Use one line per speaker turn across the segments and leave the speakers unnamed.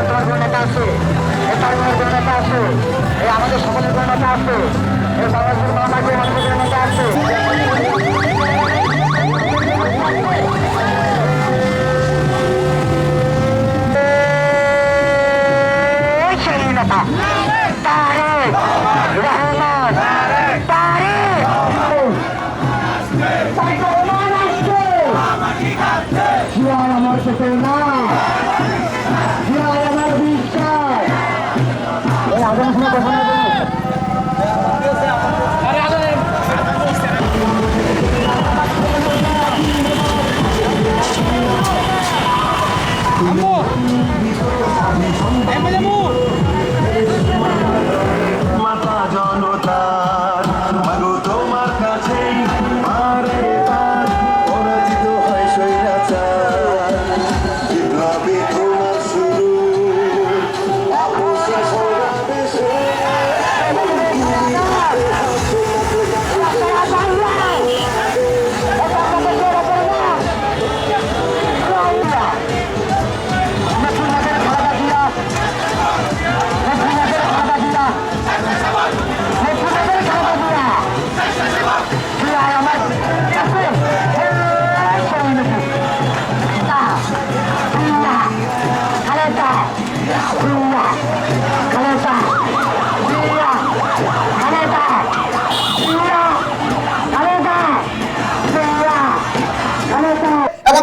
তোমার কোনো আছে এ আমাদের সকলের কোনো আছে এই বাংলাদেশের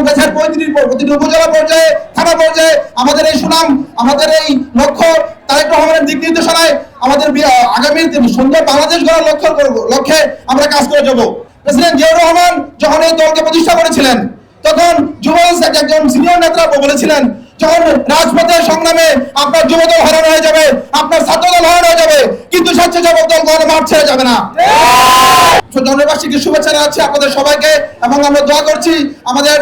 দেশের প্রতিটি প্রতিটি উপজেলা পর্যায়ে থানা পর্যায়ে আমাদের এই সুনাম আমাদের এই লক্ষ্য তারেক রহমানের দিক নির্দেশনায় আমাদের আগামী সুন্দর বাংলাদেশ গড়ার লক্ষ্য লক্ষ্যে আমরা কাজ করে যাব প্রেসিডেন্ট জিয়াউর রহমান যখন এই দলকে প্রতিষ্ঠা করেছিলেন তখন যুব একজন সিনিয়র নেতা বলেছিলেন যখন রাজপথের সংগ্রামে আপনার যুবদল হারানো হয়ে যাবে আপনার ছাত্রদল হারানো হয়ে যাবে কিন্তু স্বেচ্ছাসেবক দল কখনো মাঠ ছেড়ে যাবে না। জনবাসীকে শুভেচ্ছা জানাচ্ছি আপনাদের সবাইকে এবং আমরা দোয়া করছি আমাদের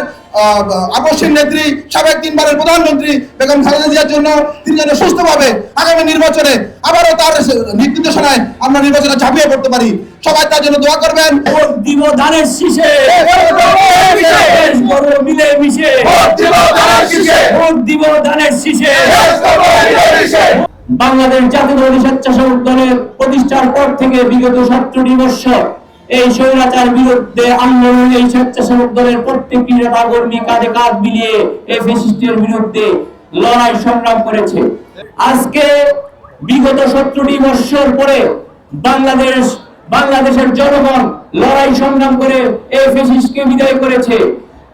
আপসীর নেত্রী সাবেক তিনবারের প্রধানমন্ত্রী বেগম খালেদা জিয়ার জন্য তিনি যেন সুস্থভাবে আগামী নির্বাচনে আবারও তার নির্দেশনায় আমরা নির্বাচনে ঝাঁপিয়ে পড়তে পারি। সবাই তার জন্য দোয়া করবেন।
ভোট দিব ধানের শীষে। মিলে মিশে ভোট দিব ধানের শীষে। বাংলাদেশ জাতীয়তাবাদী স্বেচ্ছাসেবক দলের প্রতিষ্ঠার পর থেকে বিগত সতেরোটি বৎসর এই স্বৈরাচার বিরুদ্ধে আন্দোলন, এই স্বেচ্ছাসেবক দলের প্রত্যেকটি নেতা কর্মী কাঁধে কাঁধ মিলিয়ে এই ফেসিস্টের বিরুদ্ধে লড়াই সংগ্রাম করেছে। আজকে বিগত সতেরোটি বৎসর পরে বাংলাদেশ, বাংলাদেশের জনগণ লড়াই সংগ্রাম করে এই ফেসিস্টকে বিদায় করেছে।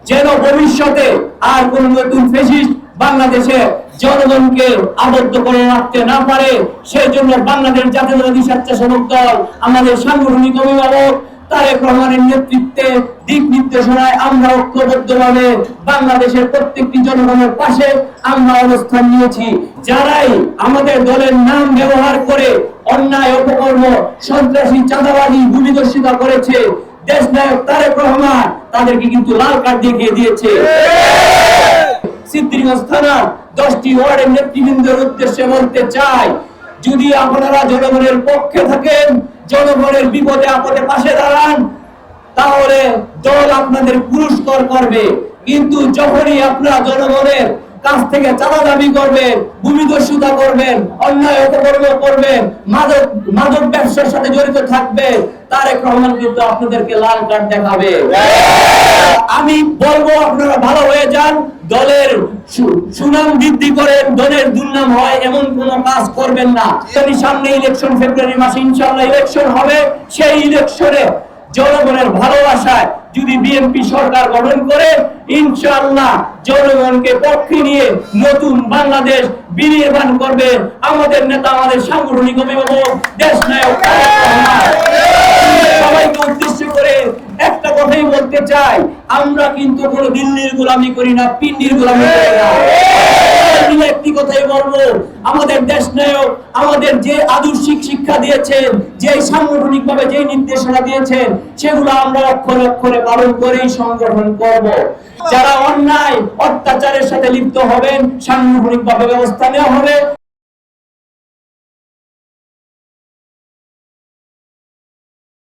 যেন ভবিষ্যতে আর কোন নতুন ফেসিস্ট বাংলাদেশে জনগণকে আবদ্ধ করে রাখতে না পারে সেই জন্য বাংলাদেশ জাতীয়তাবাদী স্বেচ্ছাসেবক দল, আমাদের সাংগঠনিক অভিভাবক তারেক রহমানের নেতৃত্বে দিক নির্দেশনায় আমরা ঐক্যবদ্ধভাবে বাংলাদেশের প্রত্যেকটি জনগণের পাশে আমরা অবস্থান নিয়েছি। যারাই আমাদের দলের নাম ব্যবহার করে অন্যায়, অপকর্ম, সন্ত্রাসী চাঁদাবাদী ভূমিদস্যিতা করেছে দেশ নায়ক তারেক রহমান তাদেরকে কিন্তু লাল কার্ড দেখিয়ে দিয়েছে। সিদ্ধিরগঞ্জ থানা দশটি ওয়ার্ডের নেতৃবৃন্দের উদ্দেশ্যে বলতে চাই যদি আপনারা জনগণের পক্ষে থাকেন জনগণের বিপদে আপদে পাশে দাঁড়ান তাহলে দল আপনাদের পুরস্কার করবে। কিন্তু যখনই আপনারা জনগণের কাছ থেকে চাঁদা দাবি করবেন ভূমিদস্যুতা করবেন অন্যায় অপকর্ম করবেন মাদক মাদক ব্যবসার সাথে জড়িত থাকবেন তারেক রহমান কিন্তু আপনাদেরকে লাল কার্ড দেখাবে। আমি বলব আপনারা ভালো হয়ে যান সুনাম বৃদ্ধি দলের দুর্নাম হয়, এমন কাজ করবেন না। যদি সামনে ইলেকশন ফেব্রুয়ারি মাসে ইনশাআল্লাহ ইলেকশন হবে, সেই ইলেকশনে জনগণের ভালোবাসায় যদি বিএনপি সরকার গঠন করে, ইনশাআল্লাহ জনগণকে পক্ষে নিয়ে নতুন বাংলাদেশ বিনির্মাণ করবে। আমাদের নেতা, আমাদের সাংগঠনিক অভিভাবক দেশ নায়ক সবাইকে উদ্দেশ্য একটা কথাই বলতে চাই, আমরা কিন্তু কোন দিল্লির গোলামি করি না, পিন্ডির গোলামি করি না। একটি কথাই বলব, আমাদের দেশ নায়ক, আমাদের যে আদর্শিক শিক্ষা দিয়েছেন, যে সাংগঠনিক ভাবে যে নির্দেশনা দিয়েছেন, সেগুলো আমরা অক্ষরে অক্ষরে পালন করেই সংগঠন করব। যারা অন্যায়, অত্যাচারের সাথে লিপ্ত হবেন সাংগঠনিক ভাবে ব্যবস্থা নেওয়া হবে।